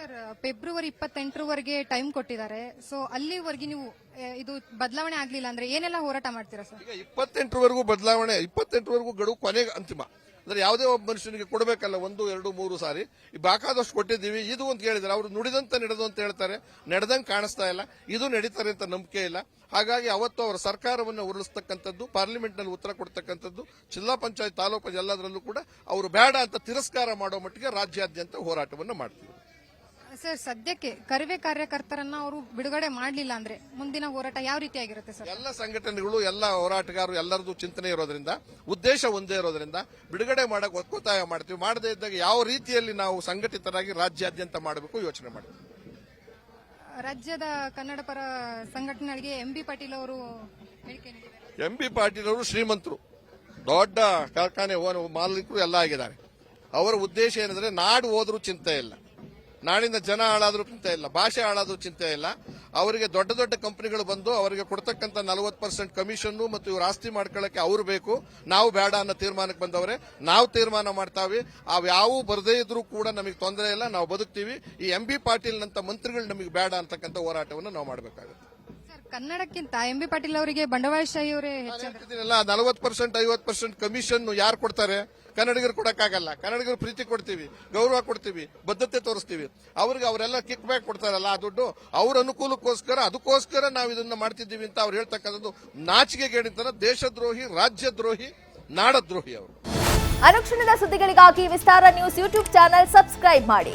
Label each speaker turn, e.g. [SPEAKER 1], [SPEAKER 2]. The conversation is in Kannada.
[SPEAKER 1] ಸರ್, ಫೆಬ್ರವರಿ ಇಪ್ಪತ್ತೆಂಟರವರೆಗೆ ಟೈಮ್ ಕೊಟ್ಟಿದ್ದಾರೆ. ಸೊ ಅಲ್ಲಿವರೆಗೆ ನೀವು ಇದು ಬದಲಾವಣೆ ಆಗಲಿಲ್ಲ ಅಂದ್ರೆ ಏನೆಲ್ಲ ಹೋರಾಟ ಮಾಡ್ತೀರಾ ಸರ್?
[SPEAKER 2] ಈಗ ಇಪ್ಪತ್ತೆಂಟರವರೆಗೂ ಬದಲಾವಣೆ, ಇಪ್ಪತ್ತೆಂಟರವರೆಗೂ ಗಡುವು ಕೊನೆಗೆ ಅಂತಿಮ. ಅಂದ್ರೆ ಯಾವುದೇ ಒಬ್ಬ ಮನುಷ್ಯನಿಗೆ ಕೊಡಬೇಕಲ್ಲ ಒಂದು, ಎರಡು, ಮೂರು ಸಾರಿ. ಈ ಬೇಕಾದಷ್ಟು ಕೊಟ್ಟಿದ್ದೀವಿ, ಇದು ಅಂತ ಹೇಳಿದ್ರೆ ಅವರು ನುಡಿದಂತ ನಡೆದು ಅಂತ ಹೇಳ್ತಾರೆ. ನಡೆದಂಗೆ ಕಾಣಿಸ್ತಾ ಇಲ್ಲ. ಇದು ನಡೀತಾರೆ ಅಂತ ನಂಬಿಕೆ ಇಲ್ಲ. ಹಾಗಾಗಿ ಅವತ್ತು ಅವರ ಸರ್ಕಾರವನ್ನು ಉರುಳಿಸ್ತಕ್ಕಂಥದ್ದು, ಪಾರ್ಲಿಮೆಂಟ್ನಲ್ಲಿ ಉತ್ತರ ಕೊಡ್ತಕ್ಕಂಥದ್ದು, ಜಿಲ್ಲಾ ಪಂಚಾಯತ್ ತಾಲೂಕು ಎಲ್ಲದರಲ್ಲೂ ಕೂಡ ಅವರು ಬೇಡ ಅಂತ ತಿರಸ್ಕಾರ ಮಾಡೋ ಮಟ್ಟಿಗೆ ರಾಜ್ಯಾದ್ಯಂತ ಹೋರಾಟವನ್ನು ಮಾಡ್ತೀವಿ.
[SPEAKER 1] ಸರ್ ಸದ್ಯಕ್ಕೆ ಕರಿವೆ ಕಾರ್ಯಕರ್ತರನ್ನ ಅವರು ಬಿಡುಗಡೆ ಮಾಡಲಿಲ್ಲ ಅಂದ್ರೆ ಮುಂದಿನ ಹೋರಾಟ ಯಾವ ರೀತಿಯಾಗಿರುತ್ತೆ ಸರ್?
[SPEAKER 2] ಎಲ್ಲ ಸಂಘಟನೆಗಳು ಎಲ್ಲ ಹೋರಾಟಗಾರರು ಎಲ್ಲರದು ಚಿಂತನೆ ಇರೋದ್ರಿಂದ ಉದ್ದೇಶ ಒಂದೇ ಇರೋದ್ರಿಂದ ಬಿಡುಗಡೆ ಮಾಡಕ್ ಒತ್ತಾಯ ಮಾಡ್ತೀವಿ. ಮಾಡದೇ ಇದ್ದಾಗ ಯಾವ ರೀತಿಯಲ್ಲಿ ನಾವು ಸಂಘಟಿತರಾಗಿ ರಾಜ್ಯಾದ್ಯಂತ ಮಾಡಬೇಕು ಯೋಚನೆ ಮಾಡ್ತೀವಿ.
[SPEAKER 1] ರಾಜ್ಯದ ಕನ್ನಡ ಪರ ಸಂಘಟನೆಗಳಿಗೆ ಎಂ ಬಿ ಪಾಟೀಲ್ ಅವರು ಹೇಳಿಕೆ ನೀಡಿದ್ದಾರೆ.
[SPEAKER 2] ಎಂ ಬಿ ಪಾಟೀಲ್ ಅವರು ಶ್ರೀಮಂತರು. ದೊಡ್ಡ ಕಾರ್ಖಾನೆ ಓನ್- ಮಾಲೀಕರು ಎಲ್ಲ ಆಗಿದ್ದಾರೆ. ಅವರ ಉದ್ದೇಶ ಏನಂದ್ರೆ ನಾಡು ಹೋದ್ರೂ ಚಿಂತೆ ಇಲ್ಲ. ನಾಡಿನ ಜನ ಹಾಳಾದ್ರೂ ಚಿಂತೆ ಇಲ್ಲ, ಭಾಷೆ ಹಾಳಾದ್ರೂ ಚಿಂತೆ ಇಲ್ಲ. ಅವರಿಗೆ ದೊಡ್ಡ ದೊಡ್ಡ ಕಂಪನಿಗಳು ಬಂದು ಅವರಿಗೆ ಕೊಡ್ತಕ್ಕಂಥ ನಲವತ್ತು ಪರ್ಸೆಂಟ್ ಕಮಿಷನ್ ಮತ್ತು ಇವ್ರು ಆಸ್ತಿ ಮಾಡ್ಕೊಳ್ಳೋಕೆ ಅವರು ಬೇಕು, ನಾವು ಬೇಡ ಅನ್ನೋ ತೀರ್ಮಾನಕ್ಕೆ ಬಂದವರೇ. ನಾವು ತೀರ್ಮಾನ ಮಾಡ್ತಾವೆ. ಅವು ಬರದೇ ಇದ್ರೂ ಕೂಡ ನಮಗೆ ತೊಂದರೆ ಇಲ್ಲ, ನಾವು ಬದುಕ್ತೀವಿ. ಈ ಎಂ ಬಿ ಪಾಟೀಲ್ನಂಥ ಮಂತ್ರಿಗಳು ನಮಗೆ ಬೇಡ ಅಂತಕ್ಕಂಥ ಹೋರಾಟವನ್ನು ನಾವು ಮಾಡಬೇಕಾಗುತ್ತೆ.
[SPEAKER 1] ಕನ್ನಡಕ್ಕಿಂತ ಎಂ ಬಿ ಪಾಟೀಲ್ ಅವರಿಗೆ ಬಂಡವಾಳಶಾಹಿ ಅವರೇ
[SPEAKER 2] ಹೇಳ್ತಿದ್ದೀನಲ್ಲ ನಲವತ್ತು ಪರ್ಸೆಂಟ್ ಐವತ್ತು ಪರ್ಸೆಂಟ್ ಕಮಿಷನ್ ಯಾರು ಕೊಡ್ತಾರೆ? ಕನ್ನಡಿಗರು ಕೊಡಕ್ಕಾಗಲ್ಲ. ಕನ್ನಡಿಗರು ಪ್ರೀತಿ ಕೊಡ್ತೀವಿ ಗೌರವ ಕೊಡ್ತೀವಿ ಬದ್ಧತೆ ತೋರಿಸ್ತೀವಿ. ಅವ್ರಿಗೆ ಅವರೆಲ್ಲ ಕಿಕ್ ಬ್ಯಾಕ್ ಕೊಡ್ತಾರಲ್ಲ ಆ ದುಡ್ಡು ಅವ್ರ ಅನುಕೂಲಕ್ಕೋಸ್ಕರ ಅದಕ್ಕೋಸ್ಕರ ನಾವು ಇದನ್ನ ಮಾಡ್ತಿದ್ದೀವಿ ಅಂತ ಅವ್ರು ಹೇಳ್ತಕ್ಕಂಥದ್ದು ನಾಚಿಕೆಗೇಡಿಂತರ ದೇಶದ್ರೋಹಿ ರಾಜ್ಯದ್ರೋಹಿ ನಾಡದ್ರೋಹಿ ಅವರು.
[SPEAKER 3] ಅನುಕ್ಷಣದ ಸುದ್ದಿಗಳಿಗಾಗಿ Vistara news YouTube channel subscribe ಮಾಡಿ.